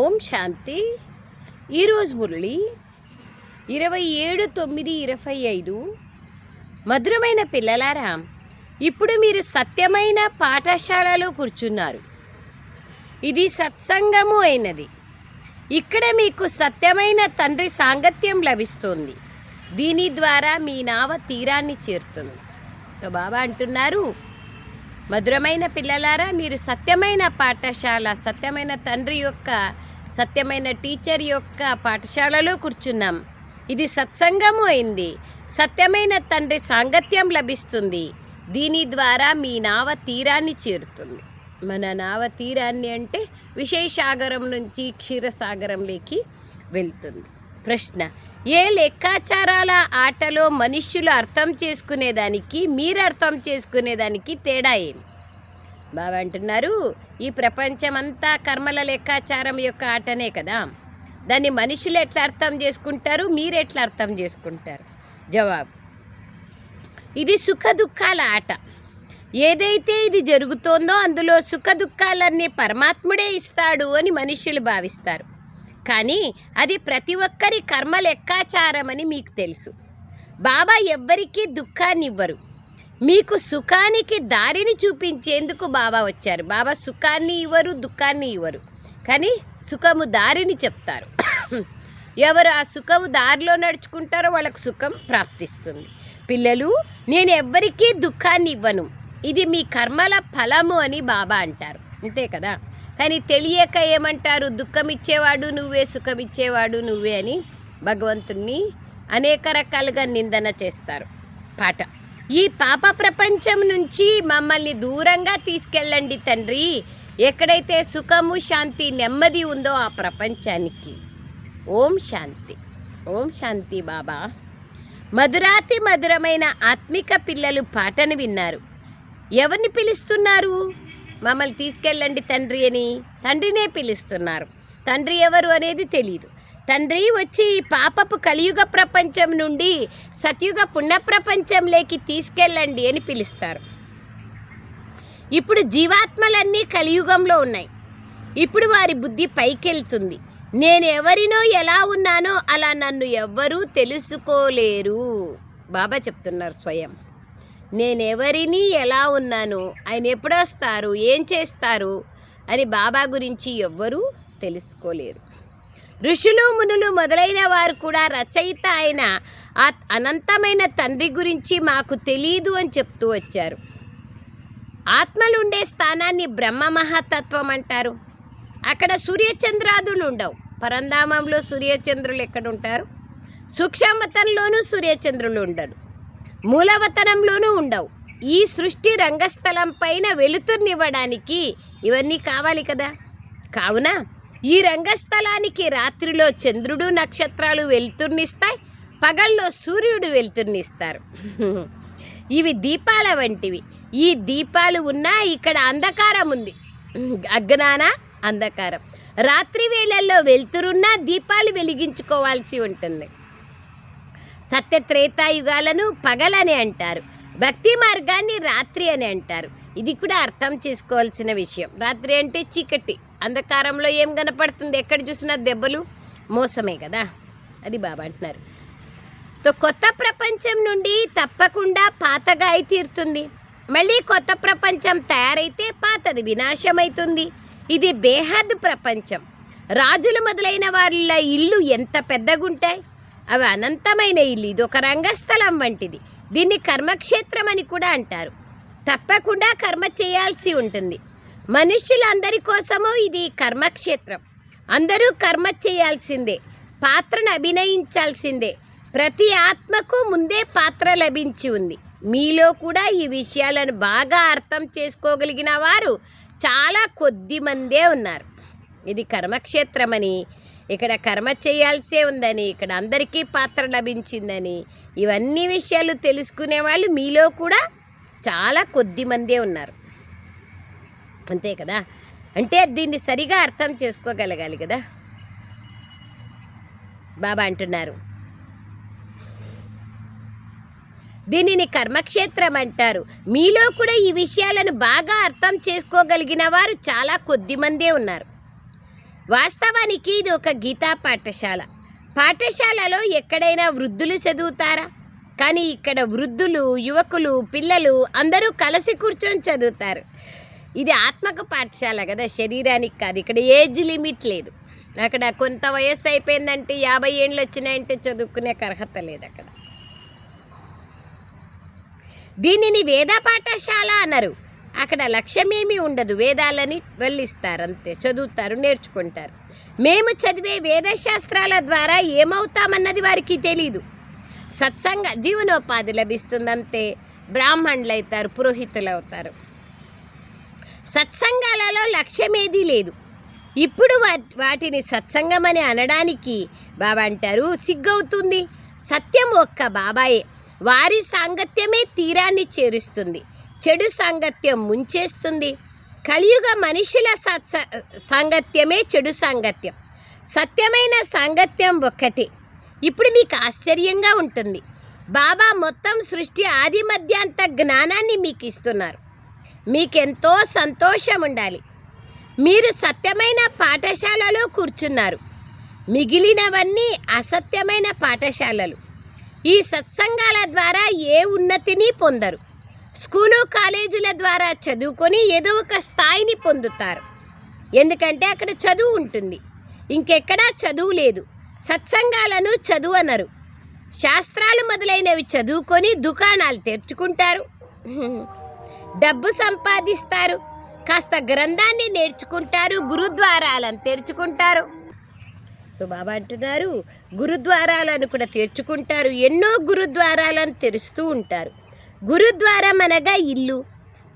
ఓం శాంతి. ఈరోజు మురళి ఇరవై ఏడు తొమ్మిది ఇరవై ఐదు. మధురమైన పిల్లలారా ఇప్పుడు మీరు సత్యమైన పాఠశాలలో కూర్చున్నారు. ఇది సత్సంగము అయినది. ఇక్కడ మీకు సత్యమైన తండ్రి సాంగత్యం లభిస్తుంది. దీని ద్వారా మీ నావ తీరాన్ని చేరుతుంది. సో బాబా అంటున్నారు మధురమైన పిల్లలారా మీరు సత్యమైన పాఠశాల సత్యమైన తండ్రి యొక్క సత్యమైన టీచర్ యొక్క పాఠశాలలో కూర్చున్నాం. ఇది సత్సంగము అయింది. సత్యమైన తండ్రి సాంగత్యం లభిస్తుంది. దీని ద్వారా మీ నావ తీరాన్ని చేరుతుంది. మన నావ తీరాన్ని అంటే విశేషాగరం నుంచి క్షీరసాగరంలోకి వెళ్తుంది. ప్రశ్న ఏ లెక్కాచారాల ఆటలో మనుష్యులు అర్థం చేసుకునేదానికి మీరు అర్థం చేసుకునేదానికి తేడా ఏమి? బాబా అంటున్నారు ఈ ప్రపంచమంతా కర్మల లెక్కాచారం యొక్క ఆటనే కదా. దాన్ని మనుషులు ఎట్లా అర్థం చేసుకుంటారు మీరు ఎట్లా అర్థం చేసుకుంటారు? జవాబు ఇది సుఖ దుఃఖాల ఆట. ఏదైతే ఇది జరుగుతోందో అందులో సుఖ దుఃఖాలన్నీ పరమాత్ముడే ఇస్తాడు అని మనుషులు భావిస్తారు. కానీ అది ప్రతి ఒక్కరి కర్మ లెక్కాచారం అని మీకు తెలుసు. బాబా ఎవ్వరికీ దుఃఖాన్ని ఇవ్వరు మీకు సుఖానికి దారిని చూపించేందుకు బాబా వచ్చారు. బాబా సుఖాన్ని ఇవ్వరు దుఃఖాన్ని ఇవ్వరు. కానీ సుఖము దారిని చెప్తారు. ఎవరు ఆ సుఖము దారిలో నడుచుకుంటారో వాళ్ళకు సుఖం ప్రాప్తిస్తుంది. పిల్లలు నేను ఎవ్వరికీ దుఃఖాన్ని ఇవ్వను. ఇది మీ కర్మల ఫలము అని బాబా అంటారు. అంతే కదా? కానీ తెలియక ఏమంటారు? దుఃఖం ఇచ్చేవాడు నువ్వే సుఖం ఇచ్చేవాడు నువ్వే అని భగవంతుణ్ణి అనేక రకాలుగా నిందన చేస్తారు. పాట. ఈ పాప ప్రపంచం నుంచి మమ్మల్ని దూరంగా తీసుకెళ్ళండి తండ్రి. ఎక్కడైతే సుఖము శాంతి నెమ్మది ఉందో ఆ ప్రపంచానికి. ఓం శాంతి. ఓం శాంతి బాబా. మధురాతి మధురమైన ఆత్మిక పిల్లలు పాటను విన్నారు. ఎవరిని పిలుస్తున్నారు? మమ్మల్ని తీసుకెళ్ళండి తండ్రి అని తండ్రినే పిలుస్తున్నారు. తండ్రి ఎవరు అనేది తెలియదు తండ్రి వచ్చి ఈ పాపపు కలియుగ ప్రపంచం నుండి సత్యుగ పుణ్య ప్రపంచంలోకి తీసుకెళ్ళండి అని పిలుస్తారు. ఇప్పుడు జీవాత్మలన్నీ కలియుగంలో ఉన్నాయి. ఇప్పుడు వారి బుద్ధి పైకెళ్తుంది. నేను ఎవరినో ఎలా ఉన్నానో అలా నన్ను ఎవ్వరూ తెలుసుకోలేరు. బాబా చెప్తున్నారు స్వయం. నేనెవరిని ఎలా ఉన్నాను ఆయన ఎప్పుడొస్తారు ఏం చేస్తారు అని బాబా గురించి ఎవ్వరూ తెలుసుకోలేరు. ఋషులు మునులు మొదలైన వారు కూడా రచయిత అయిన ఆ అనంతమైన తండ్రి గురించి మాకు తెలియదు అని చెప్తూ వచ్చారు. ఆత్మలుండే స్థానాన్ని బ్రహ్మ మహాతత్వం అంటారు. అక్కడ సూర్యచంద్రాదులు ఉండవు. పరంధామంలో సూర్యచంద్రులు ఎక్కడ ఉంటారు సూక్ష్మవతంలోనూ సూర్యచంద్రులు ఉండరు. మూలవతనంలోనూ ఉండవు. ఈ సృష్టి రంగస్థలం పైన వెలుతురునివ్వడానికి ఇవన్నీ కావాలి కదా? కావున? ఈ రంగస్థలానికి రాత్రిలో చంద్రుడు నక్షత్రాలు వెలుతుర్నిస్తాయి పగల్లో సూర్యుడు వెలుతురునిస్తారు. ఇవి దీపాల వంటివి. ఈ దీపాలు ఉన్నా ఇక్కడ అంధకారం ఉంది. అజ్ఞాన అంధకారం. రాత్రి వేళల్లో వెలుతురున్నా దీపాలు వెలిగించుకోవాల్సి ఉంటుంది. సత్య త్రేతాయుగాలను పగలని అంటారు. భక్తి మార్గాన్ని రాత్రి అని అంటారు. ఇది కూడా అర్థం చేసుకోవాల్సిన విషయం. రాత్రి అంటే చీకటి. అంధకారంలో ఏం కనపడుతుంది? ఎక్కడ చూసినా దెబ్బలు మోసమే కదా? అది బాబా అంటున్నారు. తో కొత్త ప్రపంచం నుండి తప్పకుండా పాతగా అయి తీరుతుంది. మళ్ళీ కొత్త ప్రపంచం తయారైతే పాతది వినాశమైతుంది. ఇది బేహద్ ప్రపంచం. రాజులు మొదలైన వాళ్ళ ఇల్లు ఎంత పెద్దగుంటాయి? అవి అనంతమైన ఇల్లు ఇది ఒక రంగస్థలం వంటిది. దీన్ని కర్మక్షేత్రం అని కూడా అంటారు. తప్పకుండా కర్మ చేయాల్సి ఉంటుంది. మనుష్యులందరి కోసము ఇది కర్మక్షేత్రం. అందరూ కర్మ చేయాల్సిందే పాత్రను అభినయించాల్సిందే. ప్రతి ఆత్మకు ముందే పాత్ర లభించి ఉంది. మీలో కూడా ఈ విషయాలను బాగా అర్థం చేసుకోగలిగిన వారు చాలా కొద్ది మందే ఉన్నారు. ఇది కర్మక్షేత్రమని ఇక్కడ కర్మ చేయాల్సే ఉందని ఇక్కడ అందరికీ పాత్ర లభించిందని ఇవన్నీ విషయాలు తెలుసుకునే వాళ్ళు మీలో కూడా చాలా కొద్ది మందే ఉన్నారు. అంతే కదా? అంటే దీన్ని సరిగా అర్థం చేసుకోగలగాలి కదా? బాబా అంటున్నారు. దీనిని కర్మక్షేత్రం అంటారు. మీలో కూడా ఈ విషయాలను బాగా అర్థం చేసుకోగలిగిన వారు చాలా కొద్ది మందే ఉన్నారు. వాస్తవానికి ఇది ఒక గీతా పాఠశాల. పాఠశాలలో ఎక్కడైనా వృద్ధులు చదువుతారా? కానీ ఇక్కడ వృద్ధులు యువకులు పిల్లలు అందరూ కలిసి కూర్చొని చదువుతారు. ఇది ఆత్మక పాఠశాల కదా శరీరానికి కాదు. ఇక్కడ ఏజ్ లిమిట్ లేదు. అక్కడ కొంత వయస్సు అయిపోయిందంటే యాభై ఏళ్ళు వచ్చినాయంటే చదువుకునే అర్హత లేదు అక్కడ. దీనిని వేద పాఠశాల అన్నారు అక్కడ లక్ష్యమేమీ ఉండదు. వేదాలని వెళ్ళిస్తారు అంతే. చదువుతారు నేర్చుకుంటారు. మేము చదివే వేదశాస్త్రాల ద్వారా ఏమవుతామన్నది వారికి తెలీదు. సత్సంగ జీవనోపాధి లభిస్తుందంతే బ్రాహ్మణులు అవుతారు పురోహితులు అవుతారు సత్సంగాలలో లక్ష్యమేదీ లేదు. ఇప్పుడు వా- వాటిని సత్సంగం అని అనడానికి బాబా అంటారు సిగ్గవుతుంది. సత్యం ఒక్క బాబాయే. వారి సాంగత్యమే తీరాన్ని చేరుస్తుంది. చెడు సాంగత్యం ముంచేస్తుంది. కలియుగ మనుషుల సత్స సాంగత్యమే చెడు సాంగత్యం. సత్యమైన సాంగత్యం ఒక్కటే. ఇప్పుడు మీకు ఆశ్చర్యంగా ఉంటుంది. బాబా మొత్తం సృష్టి ఆది మధ్యాంత జ్ఞానాన్ని మీకు ఇస్తున్నారు. మీకెంతో సంతోషం ఉండాలి. మీరు సత్యమైన పాఠశాలలో కూర్చున్నారు. మిగిలినవన్నీ అసత్యమైన పాఠశాలలు. ఈ సత్సంగాల ద్వారా ఏ ఉన్నతిని పొందరు. స్కూలు కాలేజీల ద్వారా చదువుకొని ఏదో ఒక స్థాయిని పొందుతారు. ఎందుకంటే అక్కడ చదువు ఉంటుంది. ఇంకెక్కడా చదువు లేదు. సత్సంగాలను చదువు అనరు శాస్త్రాలు మొదలైనవి చదువుకొని దుకాణాలు తెరుచుకుంటారు. డబ్బు సంపాదిస్తారు. కాస్త గ్రంథాన్ని నేర్చుకుంటారు. గురుద్వారాలను తెరుచుకుంటారు. సో బాబా అంటున్నారు గురుద్వారాలను కూడా తెరుచుకుంటారు. ఎన్నో గురుద్వారాలను తెరుస్తూ ఉంటారు. గురుద్వారం అనగా ఇల్లు.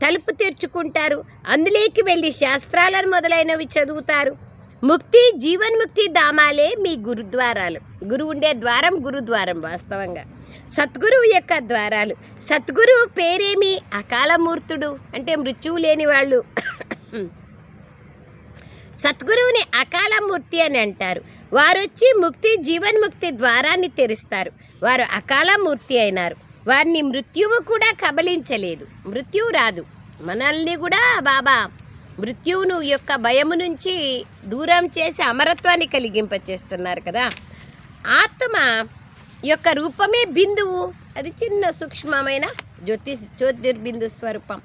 తలుపు తెరుచుకుంటారు. అందులోకి వెళ్ళి శాస్త్రాలను మొదలైనవి చదువుతారు. ముక్తి జీవన్ముక్తి ధామాలే మీ గురుద్వారాలు. గురువు ఉండే ద్వారం గురుద్వారం వాస్తవంగా. సద్గురువు యొక్క ద్వారాలు. సద్గురువు పేరేమి? అకాలమూర్తుడు. అంటే మృత్యువు లేని వాళ్ళు. సద్గురువుని అకాలమూర్తి అని అంటారు. వారు వచ్చి ముక్తి జీవన్ముక్తి ద్వారాన్ని తెరుస్తారు. వారు అకాలమూర్తి అయినారు. వారిని మృత్యువు కూడా కబలించలేదు మృత్యువు రాదు. మనల్ని కూడా బాబా మృత్యువును యొక్క భయము నుంచి దూరం చేసి అమరత్వాన్ని కలిగింపచేస్తున్నారు కదా. ఆత్మ యొక్క రూపమే బిందువు. అది చిన్న సూక్ష్మమైన జ్యోతి జ్యోతిర్బిందు స్వరూపం.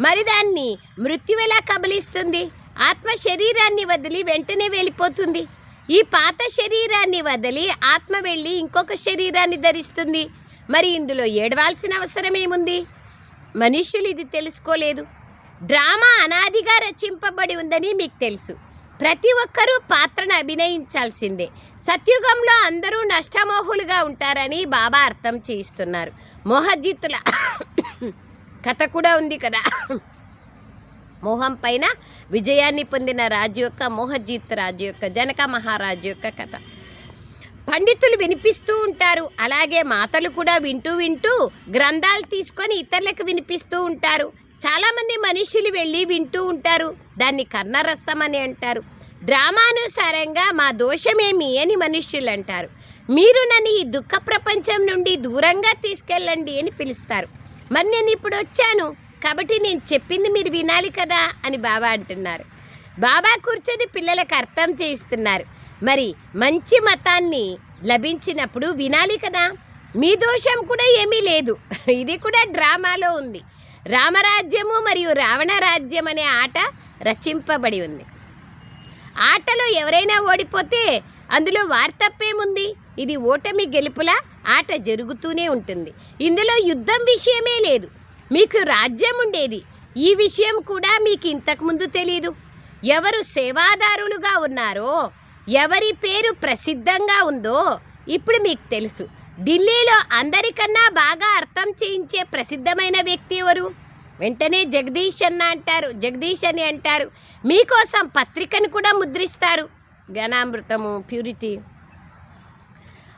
మరి దాన్ని మృత్యు ఎలా కబలిస్తుంది? ఆత్మ శరీరాన్ని వదిలి వెంటనే వెళ్ళిపోతుంది. ఈ పాత శరీరాన్ని వదిలి ఆత్మ వెళ్ళి ఇంకొక శరీరాన్ని ధరిస్తుంది. మరి ఇందులో ఏడవాల్సిన అవసరం ఏముంది? మనుష్యులు ఇది తెలుసుకోలేదు. డ్రామా అనాదిగా రచింపబడి ఉందని మీకు తెలుసు. ప్రతి ఒక్కరూ పాత్రను అభినయించాల్సిందే. సత్యుగంలో అందరూ నష్టమోహులుగా ఉంటారని బాబా అర్థం చేయిస్తున్నారు. మోహజిత్తుల కథ కూడా ఉంది కదా. మోహం పైన విజయాన్ని పొందిన రాజు యొక్క మోహజిత్ రాజు యొక్క జనక మహారాజు యొక్క కథ. పండితులు వినిపిస్తూ ఉంటారు. అలాగే మాతలు కూడా వింటూ వింటూ గ్రంథాలు తీసుకొని ఇతరులకు వినిపిస్తూ ఉంటారు. చాలామంది మనుషులు వెళ్ళి వింటూ ఉంటారు. దాన్ని కర్ణరసం అని అంటారు. డ్రామానుసారంగా మా దోషమేమి అని మనుష్యులు అంటారు. మీరు నన్ను ఈ దుఃఖ ప్రపంచం నుండి దూరంగా తీసుకెళ్ళండి అని పిలుస్తారు. మరి నేను ఇప్పుడు వచ్చాను. కాబట్టి నేను చెప్పింది మీరు వినాలి కదా అని బాబా అంటున్నారు. బాబా కూర్చొని పిల్లలకు అర్థం చేయిస్తున్నారు. మరి మంచి మతాన్ని లభించినప్పుడు వినాలి కదా? మీ దోషం కూడా ఏమీ లేదు. ఇది కూడా డ్రామాలో ఉంది. రామరాజ్యము మరియు రావణ రాజ్యం అనే ఆట రచింపబడి ఉంది. ఆటలో ఎవరైనా ఓడిపోతే అందులో వార్తప్పేముంది? ఇది ఓటమి గెలుపుల ఆట జరుగుతూనే ఉంటుంది. ఇందులో యుద్ధం విషయమే లేదు. మీకు రాజ్యం ఉండేది. ఈ విషయం కూడా మీకు ఇంతకుముందు తెలీదు. ఎవరు సేవాదారులుగా ఉన్నారో ఎవరి పేరు ప్రసిద్ధంగా ఉందో ఇప్పుడు మీకు తెలుసు. ఢిల్లీలో అందరికన్నా బాగా అర్థం చేయించే ప్రసిద్ధమైన వ్యక్తి ఎవరు? వెంటనే జగదీష్ అన్న అంటారు. జగదీష్ అని అంటారు. మీకోసం పత్రికను కూడా ముద్రిస్తారు. ఘనామృతము ప్యూరిటీ.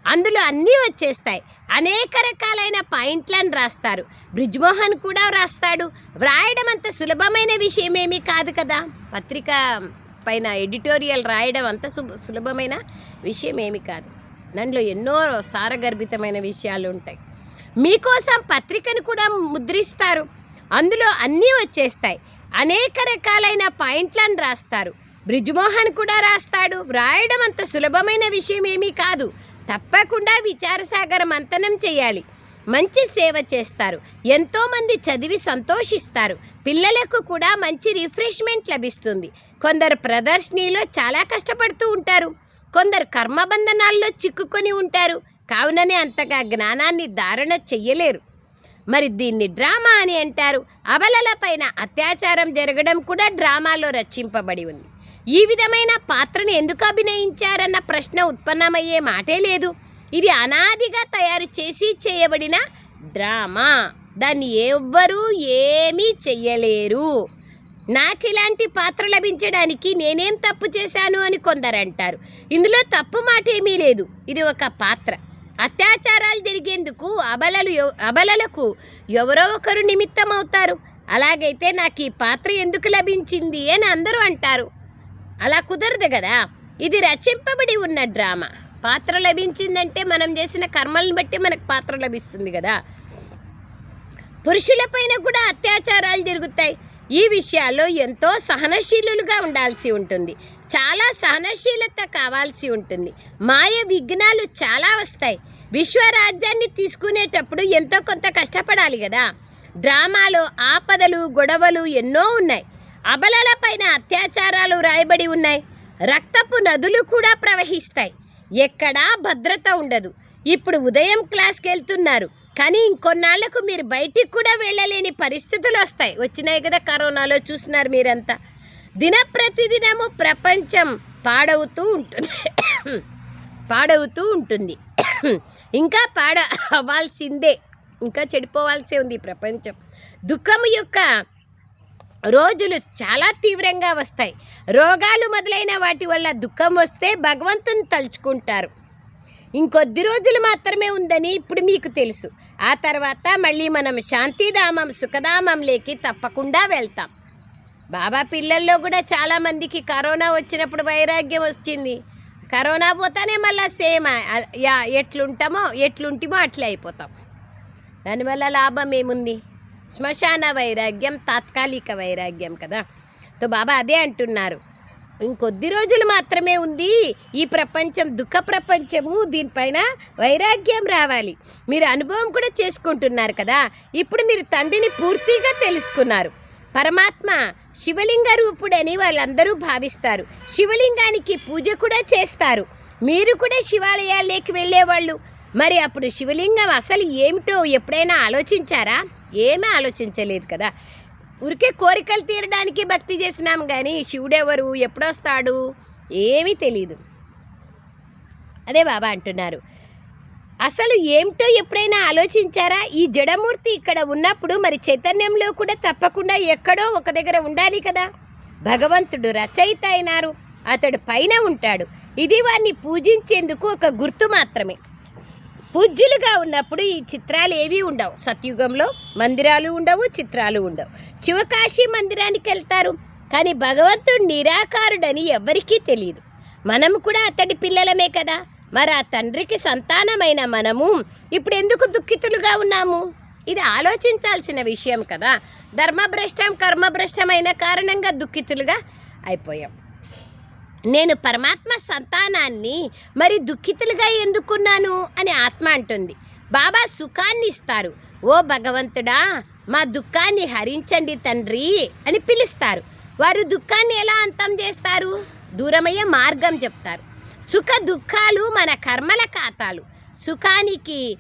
అందులో అన్నీ వచ్చేస్తాయి. అనేక రకాలైన పాయింట్లను రాస్తారు. బ్రిజ్మోహన్ కూడా రాస్తాడు. వ్రాయడం అంత సులభమైన విషయమేమీ కాదు కదా. పత్రిక పైన ఎడిటోరియల్ రాయడం అంత సు- సులభమైన విషయం ఏమి కాదు. దాంట్లో ఎన్నో సారగర్భితమైన విషయాలు ఉంటాయి. మీకోసం పత్రికను కూడా ముద్రిస్తారు. అందులో అన్నీ వచ్చేస్తాయి. అనేక రకాలైన పాయింట్లను రాస్తారు. బ్రిజ్మోహన్ కూడా రాస్తాడు. వ్రాయడం అంత సులభమైన విషయం ఏమీ కాదు. తప్పకుండా విచారసాగర మంతనం చేయాలి. మంచి సేవ చేస్తారు. ఎంతోమంది చదివి సంతోషిస్తారు. పిల్లలకు కూడా మంచి రిఫ్రెష్మెంట్ లభిస్తుంది. కొందరు ప్రదర్శనలో చాలా కష్టపడుతూ ఉంటారు. కొందరు కర్మబంధనాల్లో చిక్కుకొని ఉంటారు. కావుననే అంతగా జ్ఞానాన్ని ధారణ చెయ్యలేరు. మరి దీన్ని డ్రామా అని అంటారు. అబలల పైన అత్యాచారం జరగడం కూడా డ్రామాలో రచింపబడి ఉంది. ఈ విధమైన పాత్రను ఎందుకు అభినయించారన్న ప్రశ్న ఉత్పన్నమయ్యే మాటే లేదు. ఇది అనాదిగా తయారు చేసి చేయబడిన డ్రామా. దాన్ని ఎవ్వరూ ఏమీ చెయ్యలేరు. నాకు ఇలాంటి పాత్ర లభించడానికి నేనేం తప్పు చేశాను అని కొందరు అంటారు ఇందులో తప్పు మాట ఏమీ లేదు. ఇది ఒక పాత్ర. అత్యాచారాలు జరిగేందుకు అబలలు అబలలకు ఎవరో ఒకరు నిమిత్తం అవుతారు అలాగైతే నాకు ఈ పాత్ర ఎందుకు లభించింది అని అందరూ అంటారు. అలా కుదరదు కదా. ఇది రచింపబడి ఉన్న డ్రామా. పాత్ర లభించిందంటే మనం చేసిన కర్మలను బట్టి మనకు పాత్ర లభిస్తుంది కదా. పురుషులపైన కూడా అత్యాచారాలు జరుగుతాయి. ఈ విషయాల్లో ఎంతో సహనశీలులుగా ఉండాల్సి ఉంటుంది. చాలా సహనశీలత కావాల్సి ఉంటుంది. మాయ విఘ్నాలు చాలా వస్తాయి. విశ్వరాజ్యాన్ని తీసుకునేటప్పుడు ఎంతో కొంత కష్టపడాలి కదా. డ్రామాలో ఆపదలు గొడవలు ఎన్నో ఉన్నాయి. అబలల పైన అత్యాచారాలు రాయబడి ఉన్నాయి. రక్తపు నదులు కూడా ప్రవహిస్తాయి. ఎక్కడా భద్రత ఉండదు. ఇప్పుడు ఉదయం క్లాస్కి వెళ్తున్నారు. కానీ ఇంకొన్నాళ్ళకు మీరు బయటికి కూడా వెళ్ళలేని పరిస్థితులు వస్తాయి. వచ్చినాయి కదా కరోనాలో చూస్తున్నారు మీరంతా. దిన ప్రతిదినము ప్రపంచం పాడవుతూ ఉంటుంది. పాడవుతూ ఉంటుంది. ఇంకా పాడ అవ్వాల్సిందే ఇంకా చెడిపోవాల్సే ఉంది ప్రపంచం. దుఃఖము యొక్క రోజులు చాలా తీవ్రంగా వస్తాయి. రోగాలు మొదలైన వాటి వల్ల దుఃఖం వస్తే భగవంతుని తలుచుకుంటారు. ఇంకొద్ది రోజులు మాత్రమే ఉందని ఇప్పుడు మీకు తెలుసు. ఆ తర్వాత మళ్ళీ మనం శాంతిధామం సుఖధామంలోకి తప్పకుండా వెళ్తాం. బాబా పిల్లల్లో కూడా చాలామందికి కరోనా వచ్చినప్పుడు వైరాగ్యం వచ్చింది. కరోనా పోతానే మళ్ళీ సేమ్ యా ఎట్లుంటామో ఎట్లుంటిమో అట్లే అయిపోతాం. దానివల్ల లాభం ఏముంది? శ్మశాన వైరాగ్యం తాత్కాలిక వైరాగ్యం కదా. తో బాబా అదే అంటున్నారు. ఇంకొద్ది రోజులు మాత్రమే ఉంది. ఈ ప్రపంచం దుఃఖ ప్రపంచము. దీనిపైన వైరాగ్యం రావాలి. మీరు అనుభవం కూడా చేసుకుంటున్నారు కదా. ఇప్పుడు మీరు తండ్రిని పూర్తిగా తెలుసుకున్నారు. పరమాత్మ శివలింగ రూపుడని వాళ్ళందరూ భావిస్తారు. శివలింగానికి పూజ కూడా చేస్తారు. మీరు కూడా శివాలయాల్లోకి వెళ్ళేవాళ్ళు. మరి అప్పుడు శివలింగం అసలు ఏమిటో ఎప్పుడైనా ఆలోచించారా? ఏమీ ఆలోచించలేదు కదా. ఊరికే కోరికలు తీరడానికి భక్తి చేసినాం కానీ శివుడెవరు? ఎప్పుడొస్తాడు? ఏమీ తెలీదు. అదే బాబా అంటున్నారు. అసలు ఏమిటో ఎప్పుడైనా ఆలోచించారా? ఈ జడమూర్తి ఇక్కడ ఉన్నప్పుడు మరి చైతన్యంలో కూడా తప్పకుండా ఎక్కడో ఒక దగ్గర ఉండాలి కదా. భగవంతుడు రచయిత అయినారు. అతడు పైన ఉంటాడు. ఇది వారిని పూజించేందుకు ఒక గుర్తు మాత్రమే. పూజ్యులుగా ఉన్నప్పుడు ఈ చిత్రాలు ఏవి ఉండవు. సత్యుగంలో మందిరాలు ఉండవు చిత్రాలు ఉండవు. శివకాశీ మందిరానికి వెళ్తారు. కానీ భగవంతుడు నిరాకారుడని ఎవ్వరికీ తెలియదు మనం కూడా అతడి పిల్లలమే కదా. మరి ఆ తండ్రికి సంతానమైన మనము ఇప్పుడు ఎందుకు దుఃఖితులుగా ఉన్నాము? ఇది ఆలోచించాల్సిన విషయం కదా. ధర్మభ్రష్టం కర్మభ్రష్టమైన కారణంగా దుఃఖితులుగా అయిపోయాం. నేను పరమాత్మ సంతానాన్ని మరి దుఃఖితులుగా ఎందుకున్నాను అని ఆత్మ అంటుంది. బాబా సుఖాన్ని ఇస్తారు. ఓ భగవంతుడా మా దుఃఖాన్ని హరించండి తండ్రి అని పిలుస్తారు. వారు దుఃఖాన్ని ఎలా అంతం చేస్తారు? దూరమయ్యే మార్గం చెప్తారు. సుఖ దుఃఖాలు మన కర్మల ఖాతాలు. సుఖానికి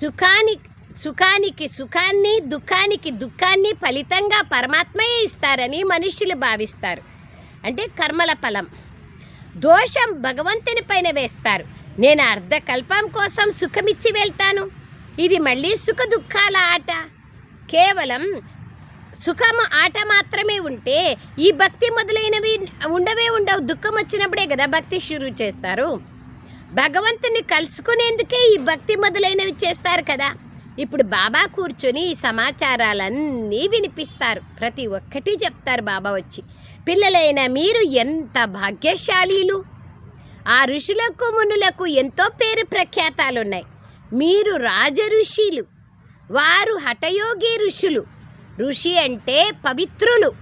సుఖాని సుఖానికి సుఖాన్ని దుఃఖానికి దుఃఖాన్ని ఫలితంగా పరమాత్మయే ఇస్తారని మనుష్యులు భావిస్తారు. అంటే కర్మల ఫలం. దోషం భగవంతుని పైన వేస్తారు. నేను అర్ధకల్పం కోసం సుఖమిచ్చి వెళ్తాను. ఇది మళ్ళీ సుఖ దుఃఖాల ఆట. కేవలం సుఖము ఆట మాత్రమే ఉంటే ఈ భక్తి మొదలైనవి ఉండవే ఉండవు. దుఃఖం వచ్చినప్పుడే కదా భక్తి షురు చేస్తారు. భగవంతుని కలుసుకునేందుకే ఈ భక్తి మొదలైనవి చేస్తారు కదా. ఇప్పుడు బాబా కూర్చొని ఈ సమాచారాలన్నీ వినిపిస్తారు. ప్రతి ఒక్కటి చెప్తారు బాబా వచ్చి. పిల్లలైన మీరు ఎంత భాగ్యశాలీలు? ఆ ఋషులకు మునులకు ఎంతో పేరు ప్రఖ్యాతాలున్నాయి. మీరు రాజ ఋషులు వారు హఠయోగి ఋషులు. ఋషి అంటే పవిత్రులు.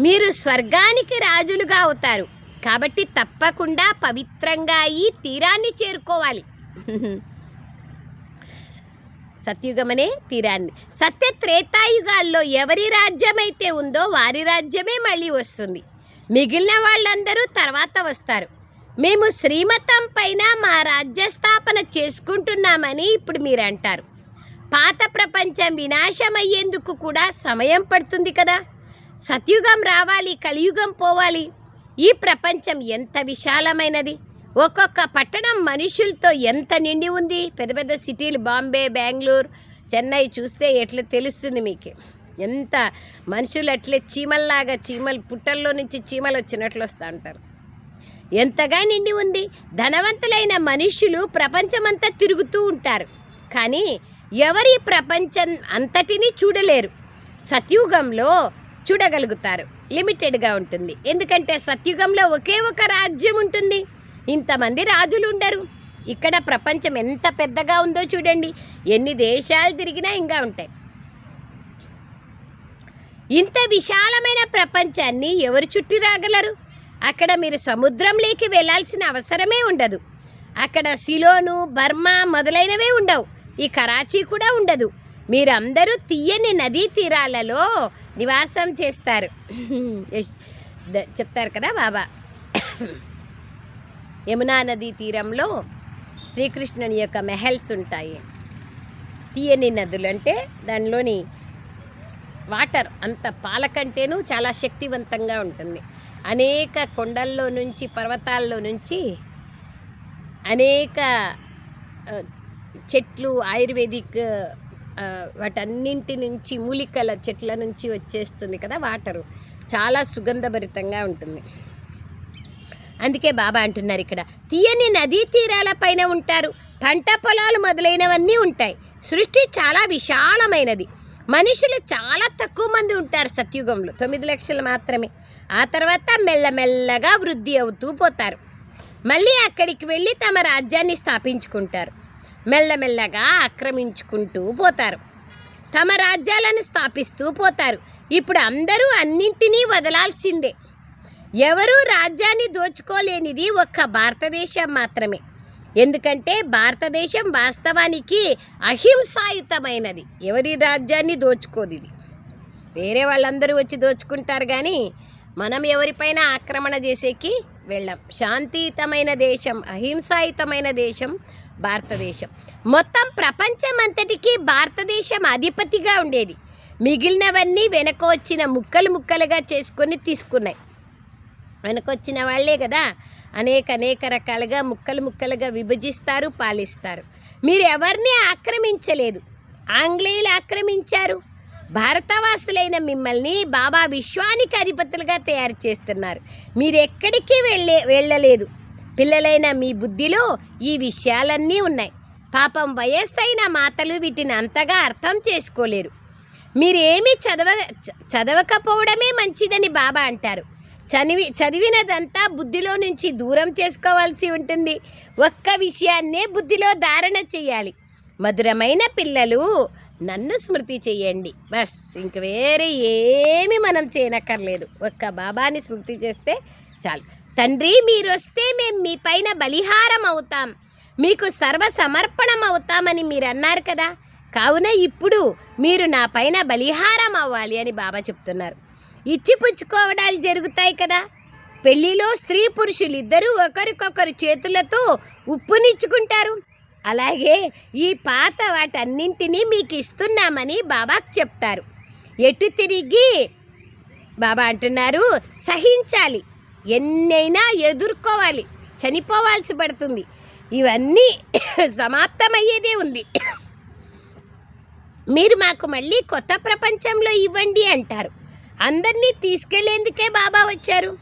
మీరు స్వర్గానికి రాజులుగా అవుతారు. కాబట్టి తప్పకుండా పవిత్రంగా ఈ తీరాన్ని చేరుకోవాలి. సత్యుగమనే తీరాన్ని. సత్య త్రేతాయుగాల్లో ఎవరి రాజ్యమైతే ఉందో వారి రాజ్యమే మళ్ళీ వస్తుంది. మిగిలిన వాళ్ళందరూ తర్వాత వస్తారు. మేము శ్రీమతం పైన మా రాజ్య స్థాపన చేసుకుంటున్నామని ఇప్పుడు మీరు అంటారు పాత ప్రపంచం వినాశమయ్యేందుకు కూడా సమయం పడుతుంది కదా. సత్యుగం రావాలి కలియుగం పోవాలి. ఈ ప్రపంచం ఎంత విశాలమైనది. ఒక్కొక్క పట్టణం మనుషులతో ఎంత నిండి ఉంది? పెద్ద పెద్ద సిటీలు బాంబే బెంగళూరు చెన్నై చూస్తే ఎట్లా తెలుస్తుంది మీకు? ఎంత మనుషులు అట్లే చీమల్లాగా చీమలు పుట్టల్లో నుంచి చీమలు వచ్చినట్లు వస్తూ ఉంటారు. ఎంతగా నిండి ఉంది? ధనవంతులైన మనుషులు ప్రపంచమంతా తిరుగుతూ ఉంటారు. కానీ ఎవరి ప్రపంచం అంతటినీ చూడలేరు. సత్యుగంలో చూడగలుగుతారు. లిమిటెడ్గా ఉంటుంది. ఎందుకంటే సత్యుగంలో ఒకే ఒక రాజ్యం ఉంటుంది. ఇంతమంది రాజులు ఉండరు ఇక్కడ ప్రపంచం ఎంత పెద్దగా ఉందో చూడండి. ఎన్ని దేశాలు తిరిగినా ఇంకా ఉంటాయి. ఇంత విశాలమైన ప్రపంచాన్ని ఎవరు చుట్టి రాగలరు? అక్కడ మీరు సముద్రంలోకి వెళ్ళాల్సిన అవసరమే ఉండదు. అక్కడ సిలోను బర్మా మొదలైనవే ఉండవు. ఈ కరాచీ కూడా ఉండదు. మీరందరూ తీయని నదీ తీరాలలో నివాసం చేస్తారు. చెప్తారు కదా బాబా. యమునా నదీ తీరంలో శ్రీకృష్ణుని యొక్క మెహల్స్ ఉంటాయి. తీయని నదులు అంటే దానిలోని వాటర్ అంత పాలకంటేను చాలా శక్తివంతంగా ఉంటుంది. అనేక కొండల్లో నుంచి పర్వతాల్లో నుంచి అనేక చెట్లు ఆయుర్వేదిక్ వాటన్నింటి నుంచి మూలికల చెట్ల నుంచి వచ్చేస్తుంది కదా వాటరు. చాలా సుగంధభరితంగా ఉంటుంది. అందుకే బాబా అంటున్నారు ఇక్కడ తీయని నదీ తీరాల పైన ఉంటారు. పంట పొలాలు మొదలైనవన్నీ ఉంటాయి. సృష్టి చాలా విశాలమైనది. మనుషులు చాలా తక్కువ మంది ఉంటారు సత్యుగంలో తొమ్మిది లక్షలు మాత్రమే. ఆ తర్వాత మెల్లమెల్లగా వృద్ధి అవుతూ పోతారు. మళ్ళీ అక్కడికి వెళ్ళి తమ రాజ్యాన్ని స్థాపించుకుంటారు. మెల్లమెల్లగా ఆక్రమించుకుంటూ పోతారు. తమ రాజ్యాలను స్థాపిస్తూ పోతారు. ఇప్పుడు అందరూ అన్నింటినీ వదలాల్సిందే. ఎవరూ రాజ్యాన్ని దోచుకోలేనిది ఒక్క భారతదేశం మాత్రమే. ఎందుకంటే భారతదేశం వాస్తవానికి అహింసాయుతమైనది. ఎవరి రాజ్యాన్ని దోచుకోదు ఇది వేరే వాళ్ళందరూ వచ్చి దోచుకుంటారు కానీ మనం ఎవరిపైన ఆక్రమణ చేసేకి వెళ్ళాం. శాంతియుతమైన దేశం అహింసాయుతమైన దేశం భారతదేశం. మొత్తం ప్రపంచం అంతటికీ భారతదేశం అధిపతిగా ఉండేది. మిగిలినవన్నీ వెనక వచ్చిన ముక్కలు ముక్కలుగా చేసుకొని తీసుకున్నాయి. వెనకొచ్చిన వాళ్ళే కదా. అనేక అనేక రకాలుగా ముక్కలు ముక్కలుగా విభజిస్తారు పాలిస్తారు. మీరు ఎవరిని ఆక్రమించలేదు. ఆంగ్లేయులు ఆక్రమించారు. భారతవాసులైన మిమ్మల్ని బాబా విశ్వానికి అధిపతులుగా తయారు చేస్తున్నారు. మీరు ఎక్కడికి వెళ్ళే వెళ్ళలేదు. పిల్లలైన మీ బుద్ధిలో ఈ విషయాలన్నీ ఉన్నాయి. పాపం వయస్సైన మాతలు వీటిని అంతగా అర్థం చేసుకోలేరు. మీరేమీ చదవ చదవకపోవడమే మంచిదని బాబా అంటారు. చదివి చదివినదంతా బుద్ధిలో నుంచి దూరం చేసుకోవాల్సి ఉంటుంది. ఒక్క విషయాన్నే బుద్ధిలో ధారణ చేయాలి మధురమైన పిల్లలు నన్ను స్మృతి చేయండి బస్ ఇంక వేరే ఏమి మనం చేయనక్కర్లేదు. ఒక్క బాబాని స్మృతి చేస్తే చాలు. తండ్రి మీరు వస్తే మేము మీ పైన బలిహారం అవుతాం. మీకు సర్వ సమర్పణం అవుతామని మీరు అన్నారు కదా. కావున ఇప్పుడు మీరు నా పైన బలిహారం అవ్వాలి అని బాబా చెప్తున్నారు. ఇచ్చిపుచ్చుకోవడాలు జరుగుతాయి కదా. పెళ్ళిలో స్త్రీ పురుషులు ఇద్దరూ ఒకరికొకరు చేతులతో ఉప్పునిచ్చుకుంటారు. అలాగే ఈ పాత వాటన్నింటినీ మీకు ఇస్తున్నామని బాబాకు చెప్తారు. ఎటు తిరిగి? బాబా అంటున్నారు సహించాలి. ఎన్నైనా ఎదుర్కోవాలి. చనిపోవాల్సి పడుతుంది. ఇవన్నీ సమాప్తమయ్యేదే ఉంది. మీరు మాకు మళ్ళీ కొత్త ప్రపంచంలో ఇవ్వండి అంటారు. అందరినీ తీసుకెళ్ళేందుకే బాబా వచ్చారు.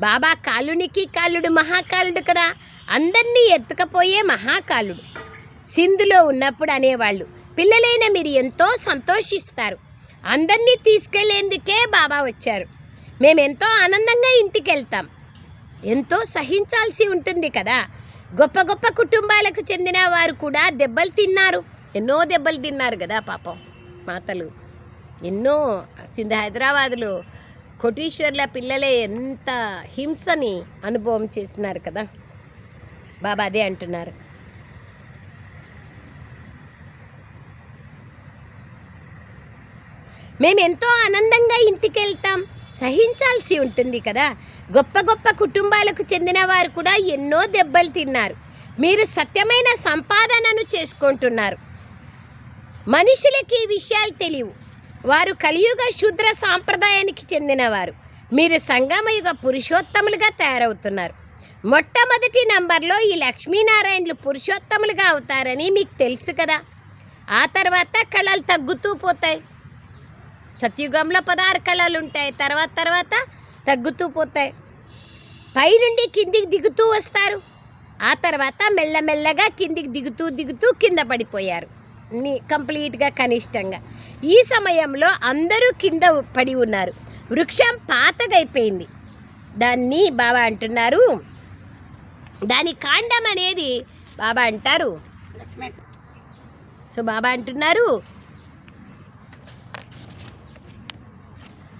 బాబా కాలునికి కాలుడు మహాకాలుడు కదా. అందరినీ ఎత్తుకపోయే మహాకాలుడు. సింధులో ఉన్నప్పుడు అనేవాళ్ళు పిల్లలైన మీరు ఎంతో సంతోషిస్తారు. అందరినీ తీసుకెళ్ళేందుకే బాబా వచ్చారు. మేమెంతో ఆనందంగా ఇంటికి వెళ్తాం ఎంతో సహించాల్సి ఉంటుంది కదా. గొప్ప గొప్ప కుటుంబాలకు చెందిన వారు కూడా దెబ్బలు తిన్నారు. ఎన్నో దెబ్బలు తిన్నారు కదా పాపం మాతలు. ఎన్నో సింధ హైదరాబాదులో కోటీశ్వర్ల పిల్లలే ఎంత హింసని అనుభవం చేస్తున్నారు కదా. బాబా అదే అంటున్నారు. మేము ఎంతో ఆనందంగా ఇంటికి వెళ్తాం సహించాల్సి ఉంటుంది కదా. గొప్ప గొప్ప కుటుంబాలకు చెందిన వారు కూడా ఎన్నో దెబ్బలు తిన్నారు. మీరు సత్యమైన సంపాదనను చేసుకుంటున్నారు. మనుషులకి ఈ విషయాలు తెలియవు. వారు కలియుగ శూద్ర సాంప్రదాయానికి చెందినవారు. మీరు సంగమయుగ పురుషోత్తములుగా తయారవుతున్నారు. మొట్టమొదటి నంబర్లో ఈ లక్ష్మీనారాయణలు పురుషోత్తములుగా అవుతారని మీకు తెలుసు కదా. ఆ తర్వాత కళలు తగ్గుతూ పోతాయి. సత్యుగంలో పదహారు కళలు ఉంటాయి. తర్వాత తర్వాత తగ్గుతూ పోతాయి. పైనుండి కిందికి దిగుతూ వస్తారు. ఆ తర్వాత మెల్లమెల్లగా కిందికి దిగుతూ దిగుతూ కింద పడిపోయారు. కంప్లీట్గా కనిష్టంగా. ఈ సమయంలో అందరూ కింద పడి ఉన్నారు. వృక్షం పాతగైపోయింది. దాన్ని బాబా అంటున్నారు. దాని కాండం అనేది బాబా అంటారు. సో బాబా అంటున్నారు.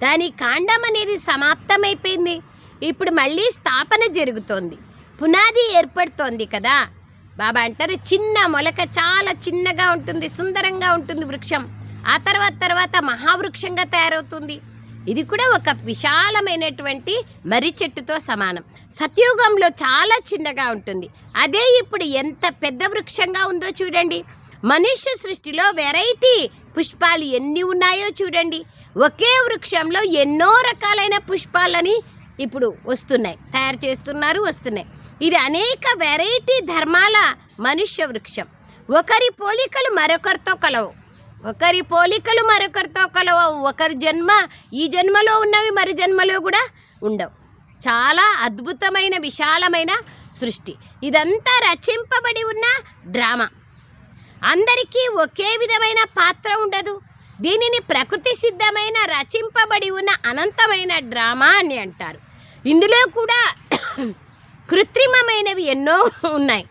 దాని కాండం అనేది సమాప్తమైపోయింది. ఇప్పుడు మళ్ళీ స్థాపన జరుగుతోంది. పునాది ఏర్పడుతోంది కదా. బాబా అంటారు చిన్న మొలక చాలా చిన్నగా ఉంటుంది సుందరంగా ఉంటుంది వృక్షం. ఆ తర్వాత తర్వాత మహావృక్షంగా తయారవుతుంది. ఇది కూడా ఒక విశాలమైనటువంటి మర్రి చెట్టుతో సమానం. సత్యుగంలో చాలా చిన్నగా ఉంటుంది. అదే ఇప్పుడు ఎంత పెద్ద వృక్షంగా ఉందో చూడండి. మనుష్య సృష్టిలో వెరైటీ పుష్పాలు ఎన్ని ఉన్నాయో చూడండి. ఒకే వృక్షంలో ఎన్నో రకాలైన పుష్పాలని ఇప్పుడు వస్తున్నాయి. తయారు చేస్తున్నారు వస్తున్నాయి. ఇది అనేక వెరైటీ ధర్మాల మనుష్య వృక్షం. ఒకరి పోలికలు మరొకరితో కలవు. ఒకరి పోలికలు మరొకరితో కలవవు. ఒకరి జన్మ ఈ జన్మలో ఉన్నవి మరు జన్మలో కూడా ఉండవు. చాలా అద్భుతమైన విశాలమైన సృష్టి. ఇదంతా రచింపబడి ఉన్న డ్రామా. అందరికీ ఒకే విధమైన పాత్ర ఉండదు. దీనిని ప్రకృతి సిద్ధమైన రచింపబడి ఉన్న అనంతమైన డ్రామా అని అంటారు. ఇందులో కూడా కృత్రిమమైనవి ఎన్నో ఉన్నాయి.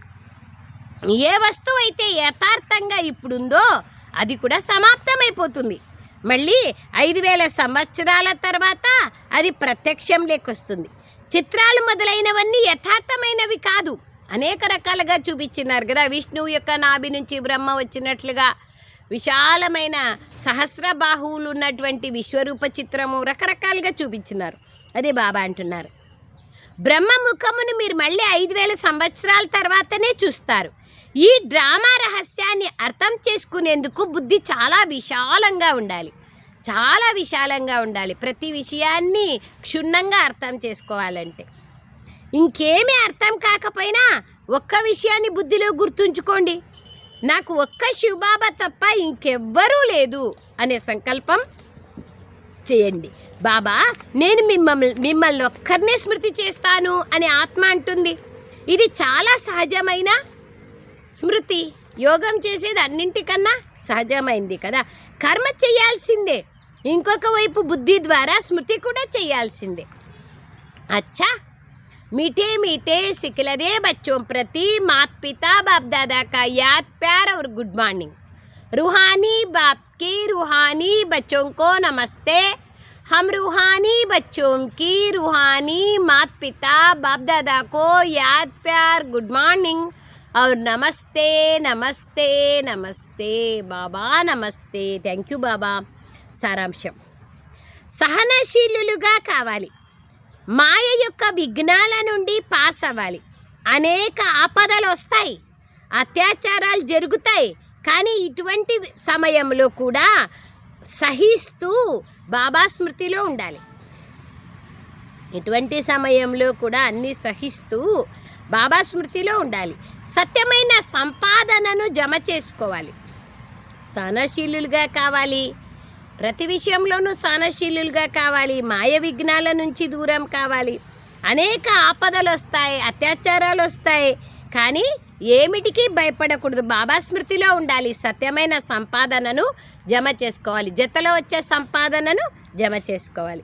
ఏ వస్తువు అయితే యథార్థంగా ఇప్పుడుందో అది కూడా సమాప్తమైపోతుంది. మళ్ళీ ఐదు వేల సంవత్సరాల తర్వాత అది ప్రత్యక్షం లేకొస్తుంది చిత్రాలు మొదలైనవన్నీ యథార్థమైనవి కాదు. అనేక రకాలుగా చూపించినారు కదా విష్ణువు యొక్క నాభి నుంచి బ్రహ్మ వచ్చినట్లుగా. విశాలమైన సహస్ర బాహువులు ఉన్నటువంటి విశ్వరూప చిత్రము రకరకాలుగా చూపించినారు. అదే బాబా అంటున్నారు. బ్రహ్మ ముఖమును మీరు మళ్ళీ ఐదు వేల సంవత్సరాల తర్వాతనే చూస్తారు. ఈ డ్రామా రహస్యాన్ని అర్థం చేసుకునేందుకు బుద్ధి చాలా విశాలంగా ఉండాలి. చాలా విశాలంగా ఉండాలి. ప్రతి విషయాన్ని క్షుణ్ణంగా అర్థం చేసుకోవాలంటే. ఇంకేమీ అర్థం కాకపోయినా ఒక్క విషయాన్ని బుద్ధిలో గుర్తుంచుకోండి. నాకు ఒక్క శివబాబా తప్ప ఇంకెవ్వరూ లేదు అనే సంకల్పం చేయండి. బాబా నేను మిమ్మల్ని మిమ్మల్ని ఒక్కరినే స్మృతి చేస్తాను అని ఆత్మ అంటుంది. ఇది చాలా సహజమైన స్మృతి యోగం చేసేది అన్నింటికన్నా సహజమైంది కదా కర్మ చేయాల్సిందే ఇంకొక వైపు బుద్ధి ద్వారా స్మృతి కూడా చేయాల్సిందే अच्छा मीठे मीठे सिखलदे बच्चों प्रति माता पिता बाप दादा का याद प्यार और गुड मॉर्निंग रूहानी बाप की रूहानी बच्चों को नमस्ते हम रूहानी बच्चों की रूहानी माता पिता बाप दादा को याद प्यार गुड मॉर्निंग और नमस्ते नमस्ते नमस्ते बाबा नमस्ते थैंक यू बाबा సారాంశం సహనశీలులుగా కావాలి మాయ యొక్క విఘ్నాల నుండి పాస్ అవ్వాలి అనేక ఆపదలు వస్తాయి అత్యాచారాలు జరుగుతాయి కానీ ఇటువంటి సమయంలో కూడా సహిస్తూ బాబా స్మృతిలో ఉండాలి ఇటువంటి సమయంలో కూడా అన్నీ సహిస్తూ బాబా స్మృతిలో ఉండాలి సత్యమైన సంపాదనను జమ చేసుకోవాలి. సహనశీలులుగా కావాలి. ప్రతి విషయంలోనూ సహనశీలులుగా కావాలి. మాయ విఘ్నాల నుంచి దూరం కావాలి. అనేక ఆపదలు వస్తాయి అత్యాచారాలు వస్తాయి కానీ ఏమిటికి భయపడకూడదు. బాబా స్మృతిలో ఉండాలి. సత్యమైన సంపాదనను జమ చేసుకోవాలి. జతలో వచ్చే సంపాదనను జమ చేసుకోవాలి.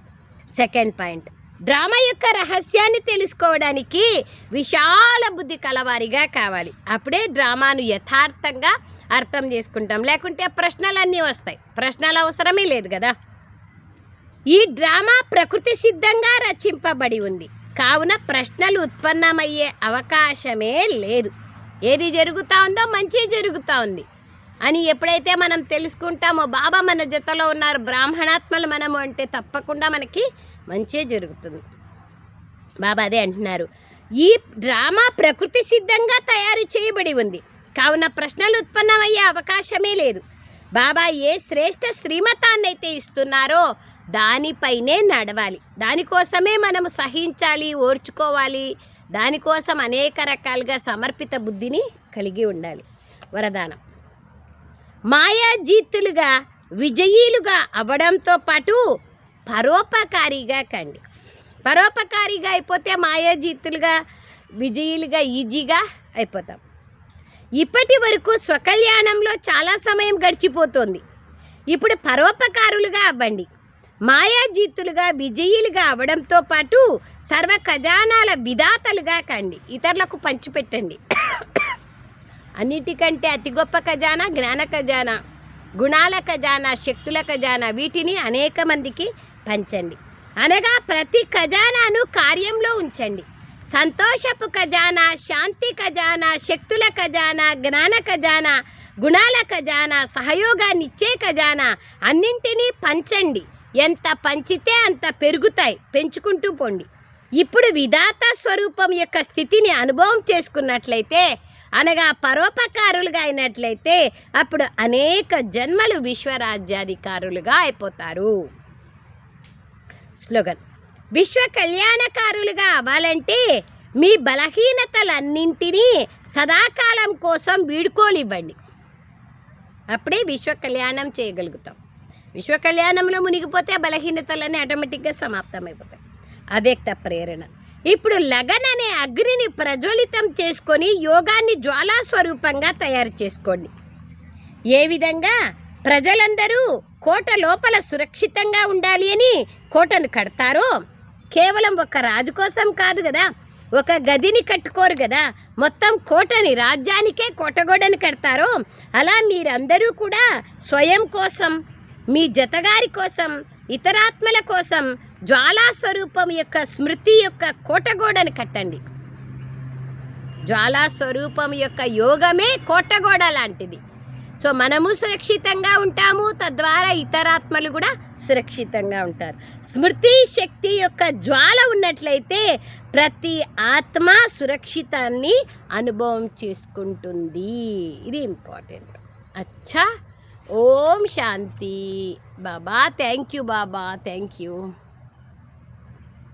Second point. డ్రామా యొక్క రహస్యాన్ని తెలుసుకోవడానికి విశాల బుద్ధి కలవారిగా కావాలి. అప్పుడే డ్రామాను యథార్థంగా అర్థం చేసుకుంటాం. లేకుంటే ప్రశ్నలన్నీ వస్తాయి. ప్రశ్నలు అవసరమే లేదు కదా. ఈ డ్రామా ప్రకృతి సిద్ధంగా రచింపబడి ఉంది. కావున ప్రశ్నలు ఉత్పన్నమయ్యే అవకాశమే లేదు. ఏది జరుగుతూ ఉందో మంచి జరుగుతూ ఉంది. అని ఎప్పుడైతే మనం తెలుసుకుంటామో బాబా మన జతలో ఉన్నారు బ్రాహ్మణాత్మలు మనము అంటే తప్పకుండా మనకి మంచే జరుగుతుంది. బాబా అదే అంటున్నారు. ఈ డ్రామా ప్రకృతి సిద్ధంగా తయారు చేయబడి ఉంది. కావున ప్రశ్నలు ఉత్పన్నమయ్యే అవకాశమే లేదు. బాబా ఏ శ్రేష్ఠ శ్రీమతాన్నైతే ఇస్తున్నారో దానిపైనే నడవాలి. దానికోసమే మనము సహించాలి ఓర్చుకోవాలి. దానికోసం అనేక రకాలుగా సమర్పిత బుద్ధిని కలిగి ఉండాలి. వరదానం. మాయాజీతులుగా విజయీలుగా అవ్వడంతో పాటు పరోపకారిగా కండి. పరోపకారిగా అయిపోతే మాయాజీతులుగా విజయులుగా ఈజీగా అయిపోతాం. ఇప్పటి వరకు స్వకల్యాణంలో చాలా సమయం గడిచిపోతుంది. ఇప్పుడు పరోపకారులుగా అవ్వండి. మాయాజీతులుగా విజయులుగా అవడంతో పాటు సర్వ ఖజానాల విధాతలుగా కండి. ఇతరులకు పంచిపెట్టండి. అన్నిటికంటే అతి గొప్ప ఖజానా జ్ఞాన ఖజానా గుణాల ఖజానా శక్తుల ఖజానా వీటిని అనేక మందికి పంచండి. అనగా ప్రతి ఖజానాను కార్యంలో ఉంచండి. సంతోషపు ఖజానా శాంతి ఖజానా శక్తుల ఖజానా జ్ఞాన ఖజానా గుణాల ఖజానా సహయోగాన్నిచ్చే ఖజానా అన్నింటినీ పంచండి. ఎంత పంచితే అంత పెరుగుతాయి. పెంచుకుంటూ పోండి. ఇప్పుడు విధాత స్వరూపం యొక్క స్థితిని అనుభవం చేసుకున్నట్లయితే అనగా పరోపకారులుగా అయినట్లయితే అప్పుడు అనేక జన్మలు విశ్వరాజ్యాధికారులుగా అయిపోతారు. స్లోగన్. విశ్వ కళ్యాణకారులుగా అవ్వాలంటే మీ బలహీనతలన్నింటినీ సదాకాలం కోసం వీడుకోనివ్వండి. అప్పుడే విశ్వ కళ్యాణం చేయగలుగుతాం. విశ్వ కళ్యాణంలో మునిగిపోతే బలహీనతలన్నీ ఆటోమేటిక్గా సమాప్తమైపోతాయి. అవ్యక్త ప్రేరణ. ఇప్పుడు లగన్ అనే అగ్నిని ప్రజ్వలితం చేసుకొని యోగాన్ని జ్వాలా స్వరూపంగా తయారు చేసుకోండి. ఏ విధంగా? ప్రజలందరూ కోట లోపల సురక్షితంగా ఉండాలి అని కోటను కడతారో కేవలం ఒక రాజు కోసం కాదు కదా ఒక గదిని కట్టుకోరు కదా మొత్తం కోటని రాజ్యానికే కోటగోడని కడతారో అలా మీరందరూ కూడా స్వయం కోసం మీ జతగారి కోసం ఇతరాత్మల కోసం జ్వాలా స్వరూపం యొక్క స్మృతి యొక్క కోటగోడని కట్టండి. జ్వాలా స్వరూపం యొక్క యోగమే కోటగోడ లాంటిది. సో మనము సురక్షితంగా ఉంటాము తద్వారా ఇతరాత్మలు కూడా సురక్షితంగా ఉంటారు. స్మృతి శక్తి యొక్క జ్వాల ఉన్నట్లయితే ప్రతి ఆత్మ సురక్షితాన్ని అనుభవం చేసుకుంటుంది. ఇది ఇంపార్టెంట్. అచ్చా. ఓం శాంతి. బాబా thank you Baba thank you